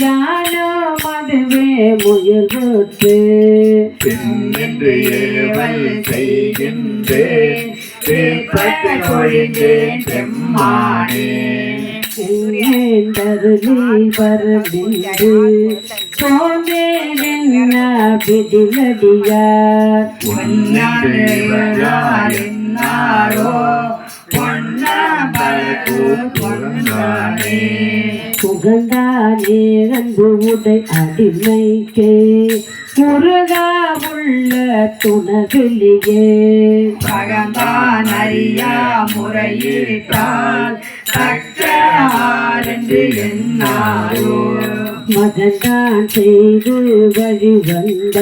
ஞானம் அதுவே முயல்வுற்று பின்னின்று ஏவல் செய்கின்றேன் கொழிந்தேன் பொன்னாரோ பொன்னானே புகழ்ந்தானே அன்பு உடை அடிமைக்கே. முருகா உள்ள துணவிலியே பகந்தான் அறியா முறையிட்டால் தக்கன்று என்னாரோ மகன்தான் செய்து வழி வந்த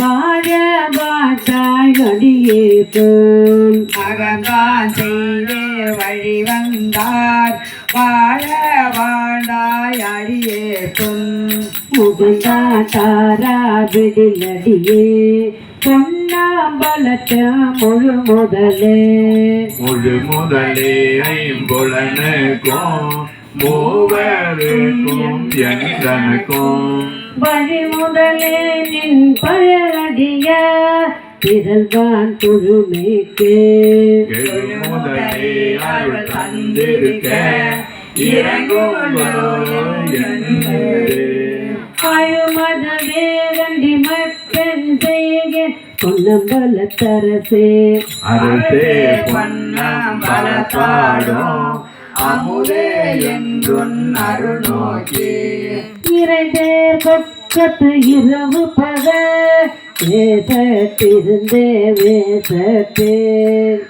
வாழ வாட்டாய் அடியே போல் மகந்தான் செய்து வழி வந்தார் வாழ வாழாய் அடியேற்கும் முகந்தாட்டாரா விடிலடியே பொன்னாம்பலத்த முழு முதலே முழு முதலே ஐம்புலனுக்கும் மூவருக்கும் எந்தனுக்கும் வழி முதலே நின் பழடிய திரள்வான் அருள் தந்திருக்க அழுமத வேரண்டி மற்றன் செய்க பொன்னம்பல தரசே. அரசே பொன்னம் பலத்தாடும் அமுதே என்றுன் அருள் நோக்கி. பக்கத்து இரவு பக வேசத்திருந்தே வேசத்தே.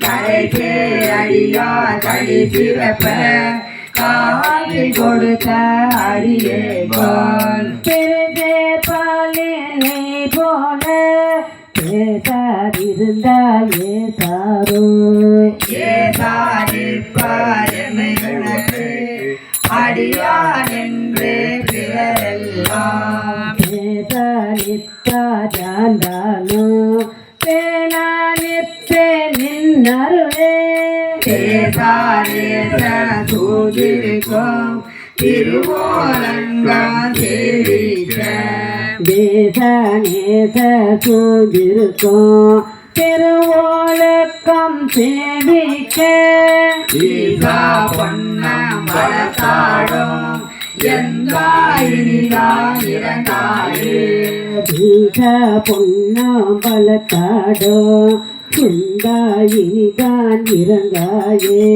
கரைசே அடியா கழி சிறப்ப காட்சி கொடுத்த அடியே கோல் பெருதே பாலினை போல பேசாதிருந்தால் ஏசாரோ ஏசாரிப்பார் பேசானித்தாராண்டானோ பேனானித்தே நின்னருளே. தேசாரேச சூதிருக்கும் திருவோலங்கா தேவிக்க தேசநேச சூதிருக்கும் திருவோலக்கம் சேவிக்க. ஈசா பொன்னம் பலத்தாடும் எந்தாயினிதான் இறங்காயே பீஜ பொன்னாம் பலத்தாடோ சிந்தாயினிதான் இறங்காயே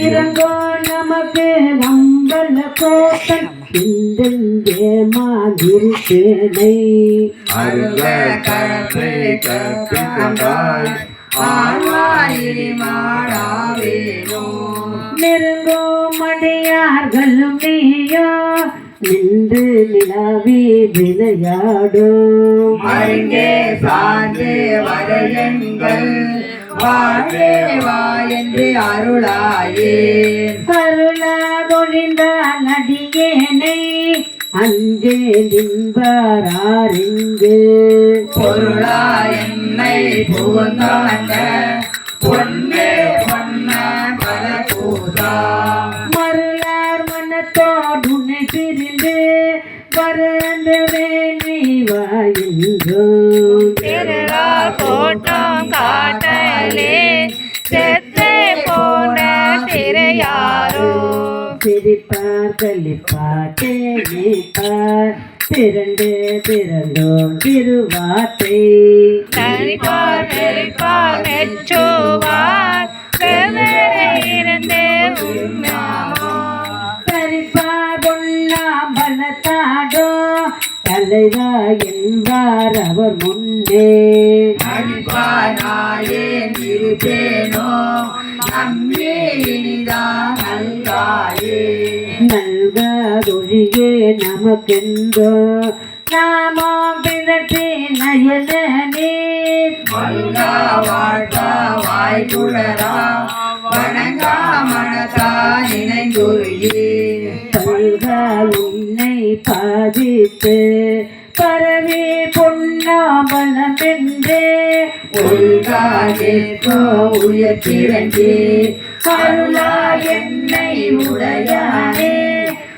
இறங்கோ நமக்கு நம்பல கோட்டன் இந்தெங்கே மாதிருக்கேனை அருக கழத்தை கற்பிக்கொண்டாய் ஆழ்வாயிரி மாடாவேனோ நெருங்கோ மடியார்களும் நீயோ நின்று நிலாவி விளையாடும் மருங்கே சார்ந்து வரையங்கள் வாழே வா என்று அருளாயே. கருளாதொழிந்தால் அடியேனை அஞ்சே நின்பாரிங்கு பொருளா என்னை புகுந்தாண்ட பரந்து வேண்டி வாயின்றோம் திருடா போட்டோம் காட்டலே செத்தே போன திரையாரோ. சிரிப்பார் கலிப்பார் தேனிப்பார் திரண்டு திரண்டோம் திருவாத்தை தலைவா என்பார் அவர் முன்னே. அடிப்பானாயே இருப்பேனோ நம்மே இனிதான் நல்காயே. நல்காதொழியே நமக்கென்றோ நாமோ பிறற்றி நயனே மல்கா வாழ்த்தா வாய்க்குழரா வணங்கா மனதா உன்னை பாதித்து பரவி பொன்னாபலமென்றே உள்காகேற்கோ உயர்த்திரண்டே அருளா என்னை உடையானே.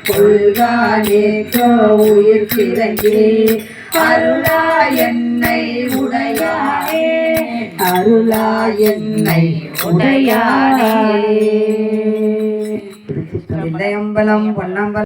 கொள்கானேக்கோ உயிர் கிறங்கி அருளா என்னை உடையானே. அருளா என்னை உடையானே. தில்லையம்பலம் பொன்னம்பலம்